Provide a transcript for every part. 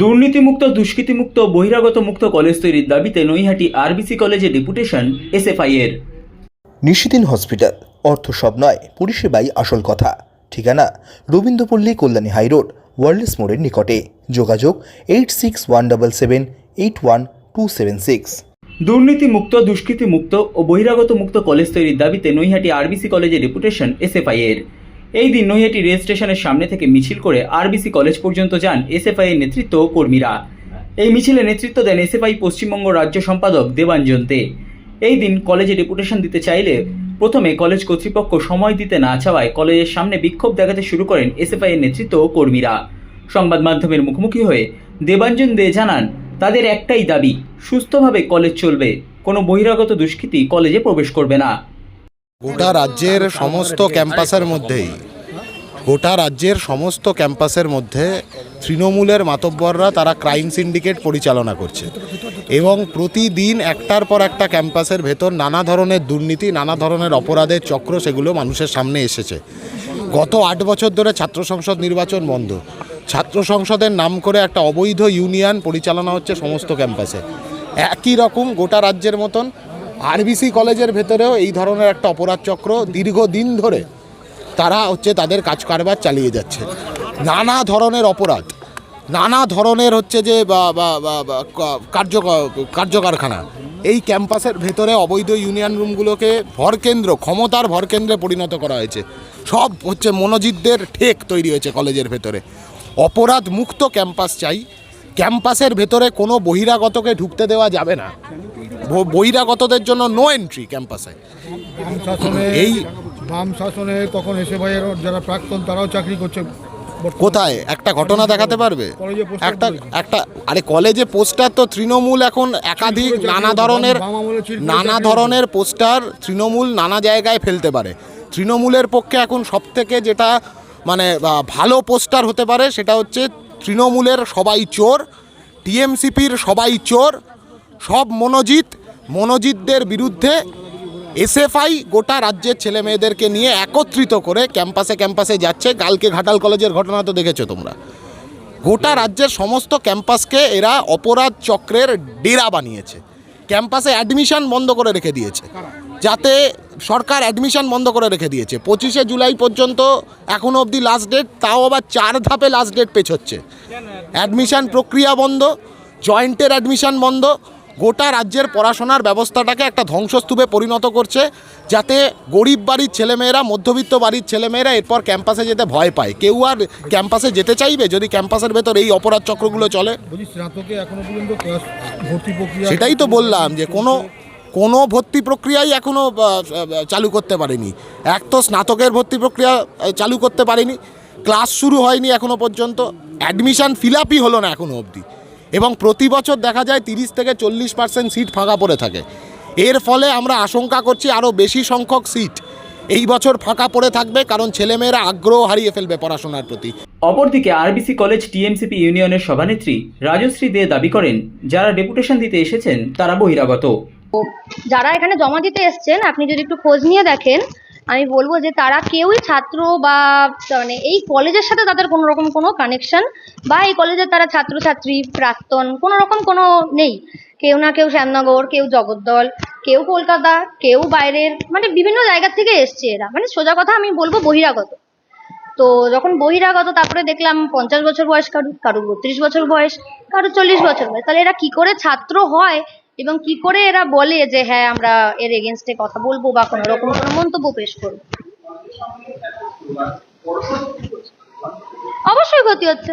দুর্নীতিমুক্ত দুষ্কৃতিমুক্ত বহিরাগত মুক্ত কলেজ তৈরির দাবিতে নৈহাটি আরবিসি কলেজে ডেপুটেশন এসএফআই এর নিশিদিন হসপিটাল অর্থ সব নয় পরিষেবাই আসল কথা। ঠিকানা রবীন্দ্রপল্লী কল্যাণী হাইরোড ওয়ার্ল্ডস মোড়ের নিকটে। যোগাযোগ eight six one double seven eight one two seven six. দুর্নীতিমুক্ত দুষ্কৃতিমুক্ত ও বহিরাগত মুক্ত কলেজ তৈরির দাবিতে নৈহাটি আরবিসি কলেজে ডেপুটেশন এসএফআই এর এই দিন নৈহাটি রেল স্টেশনের সামনে থেকে মিছিল করে আরবিসি কলেজ পর্যন্ত যান এসএফআই এর নেতৃত্ব কর্মীরা। এই মিছিলে নেতৃত্ব দেন এসএফআই পশ্চিমবঙ্গ রাজ্য সম্পাদক দেবাঞ্জন দে এই দিন কলেজে ডেপুটেশন দিতে চাইলে প্রথমে কলেজ কর্তৃপক্ষ সময় দিতে না চাওয়ায় কলেজের সামনে বিক্ষোভ দেখাতে শুরু করেন এসএফআই এর নেতৃত্ব কর্মীরা। সংবাদ মাধ্যমের মুখোমুখি হয়ে দেবাঞ্জন দে জানান, তাদের একটাই দাবি, সুস্থভাবে কলেজ চলবে। কোনো বহিরাগত দুষ্কৃতী কলেজে প্রবেশ করবে না। গোটা রাজ্যের সমস্ত ক্যাম্পাসের মধ্যেই। গোটা রাজ্যের সমস্ত ক্যাম্পাসের মধ্যে তৃণমূলের মাতব্বররা তারা ক্রাইম সিন্ডিকেট পরিচালনা করছে। এবং প্রতিদিন একটার পর একটা ক্যাম্পাসের ভেতর নানা ধরনের দুর্নীতি নানা ধরনের অপরাধের চক্র সেগুলো মানুষের সামনে এসেছে। গত আট বছর ধরে ছাত্র সংসদ নির্বাচন বন্ধ। ছাত্র সংসদের নাম করে একটা অবৈধ ইউনিয়ন পরিচালনা হচ্ছে সমস্ত ক্যাম্পাসে। একই রকম গোটা রাজ্যের মতন আরবিসি কলেজের ভেতরেও এই ধরনের একটা অপরাধ চক্র দীর্ঘদিন ধরে তারা হচ্ছে তাদের কাজ কারবার চালিয়ে যাচ্ছে। নানা ধরনের অপরাধ, নানা ধরনের হচ্ছে যে কার্য, কার্যকারখানা। এই ক্যাম্পাসের ভেতরে অবৈধ ইউনিয়ন রুমগুলোকে ভরকেন্দ্র, ক্ষমতার ভরকেন্দ্রে পরিণত করা হয়েছে। সব হচ্ছে মনোজিতদের ঠেক তৈরি হয়েছে কলেজের ভেতরে। অপরাধ মুক্ত ক্যাম্পাস চাই। ক্যাম্পাসের ভেতরে কোনো বহিরাগতকে ঢুকতে দেওয়া যাবে না। বহিরাগতদের জন্য নো এন্ট্রি ক্যাম্পাসে এই বাম শাসনে তখন এসে ভাইয়ের যারা প্রাক্তন তারাও চাকরি করছে কোথায়? একটা ঘটনা দেখাতে পারবে? একটা একটা আরে কলেজে পোস্টার তো তৃণমূল এখন একাধিক নানা ধরনের নানা ধরনের পোস্টার তৃণমূল নানা জায়গায় ফেলতে পারে। তৃণমূলের পক্ষে এখন সব থেকে যেটা মানে ভালো পোস্টার হতে পারে সেটা হচ্ছে তৃণমূলের সবাই চোর টিএমসিপির সবাই চোর সব মনোজিৎ মনোজিতদের বিরুদ্ধে এসএফআই গোটা রাজ্যের ছেলে মেয়েদেরকে নিয়ে একত্রিত করে ক্যাম্পাসে ক্যাম্পাসে যাচ্ছে। কালকে ঘাটাল কলেজের ঘটনা তো দেখেছ তোমরা। গোটা রাজ্যের সমস্ত ক্যাম্পাসকে এরা অপরাধ চক্রের ডেরা বানিয়েছে। ক্যাম্পাসে অ্যাডমিশন বন্ধ করে রেখে দিয়েছে। যাতে সরকার অ্যাডমিশন বন্ধ করে রেখে দিয়েছে। পঁচিশে জুলাই পর্যন্ত এখনও অবধি লাস্ট ডেট তাও আবার চার ধাপে লাস্ট ডেট পেছোচ্ছে। অ্যাডমিশন প্রক্রিয়া বন্ধ, জয়েন্টের অ্যাডমিশন বন্ধ গোটা রাজ্যের পড়াশোনার ব্যবস্থাটাকে একটা ধ্বংসস্তূপে পরিণত করছে যাতে গরিব বাড়ির ছেলেমেয়েরা মধ্যবিত্ত বাড়ির ছেলেমেয়েরা এরপর ক্যাম্পাসে যেতে ভয় পায়। কেউ আর ক্যাম্পাসে যেতে চাইবে যদি ক্যাম্পাসের ভেতর এই অপরাধ চক্রগুলো চলে? সেটাই তো বললাম যে কোনো কোনো ভর্তি প্রক্রিয়াই এখনও চালু করতে পারেনি। এক তো স্নাতকের ভর্তি প্রক্রিয়া চালু করতে পারেনি। ক্লাস শুরু হয়নি এখনও পর্যন্ত। অ্যাডমিশন ফিল আপই হলো না এখনও অবধি। এবং প্রতি বছর দেখা যায় তিরিশ থেকে চল্লিশ পার্সেন্ট সিট ফাঁকা পড়ে থাকে। এর ফলে আমরা আশঙ্কা করছি আরও বেশি সংখ্যক সিট এই বছর ফাঁকা পড়ে থাকবে কারণ ছেলেমেয়েরা আগ্রহ হারিয়ে ফেলবে পড়াশোনার প্রতি। অপরদিকে আরবিসি কলেজ টিএমসিপি ইউনিয়নের সভানেত্রী রাজশ্রী দে দাবি করেন যারা ডেপুটেশন দিতে এসেছেন তারা বহিরাগত। যারা এখানে জমা দিতে এসছেন আপনি যদি একটু খোঁজ নিয়ে দেখেন আমি বলব যে তারা কেউই ছাত্র বা মানে এই কলেজের সাথে তাদের কোনো রকম কোনো কানেকশন বা এই কলেজের তারা ছাত্রছাত্রী, প্রাক্তন, কোনো রকম কোনো নেই। কেউ না কেউ শ্যামনগর, কেউ জগদ্দল, কেউ কলকাতা, কেউ বাইরের মানে বিভিন্ন জায়গা থেকে এসছে এরা। মানে সোজা কথা আমি বলব বহিরাগত। তো যখন বহিরাগত, তারপরে দেখলাম পঞ্চাশ বছর বয়স, কারুর কারুর বত্রিশ বছর বয়স, কারুর চল্লিশ বছর বয়স, তাহলে এরা কি করে ছাত্র হয় এবং কি করে এরা বলে যে হ্যাঁ আমরা এর এগেনস্টে কথা বলব বা কোনো রকম কোনো মন্তব্য পেশ করব? অবশ্যই ক্ষতি হচ্ছে।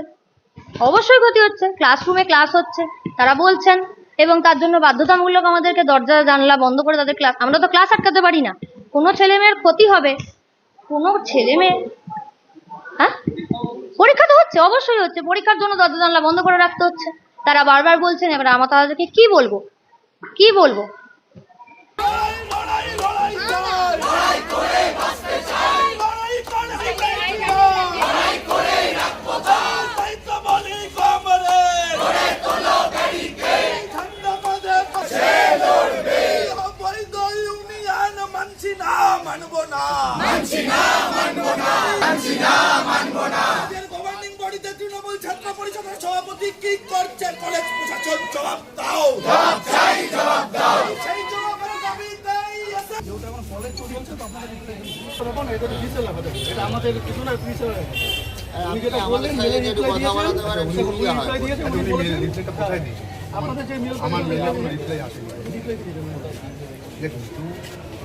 অবশ্যই ক্ষতি হচ্ছে। ক্লাসরুমে ক্লাস হচ্ছে। তারা বলছেন এবং তার জন্য বাধ্যতামূলক আমাদেরকে দরজা, জানলা বন্ধ করে তাদের ক্লাস আমরা তো ক্লাস আটকাতে পারি না। কোনো ছেলে মেয়ের ক্ষতি হবে? কোনো ছেলে মেয়ে হ্যাঁ? পরীক্ষা তো হচ্ছে, অবশ্যই হচ্ছে। পরীক্ষার জন্য দরজা, জানলা বন্ধ করে রাখতে হচ্ছে। তারা বারবার বলছেন, এবার আমরা তাদেরকে কি বলব? কি বলব করছে কলেজ প্রশাসন জবাব দাও। জবাব চাই জবাব দাও। সেই জবাব আমরা দাবি দেই যেটা এখন কলেজ চলছে তো আপনাদের তখন এটা কিছু লাগাতে এটা আমাদের কিছু না কিছু হ্যাঁ, আপনি যেটা বললেন মেলে রিপ্লাই দিয়েছেন উনি মেলে রিপ্লাইটা কোথায় দিয়েছেন আপনাদের যে মেল আমার মেলে রিপ্লাই আসেনি। রিপ্লাই দিয়ে দেখুন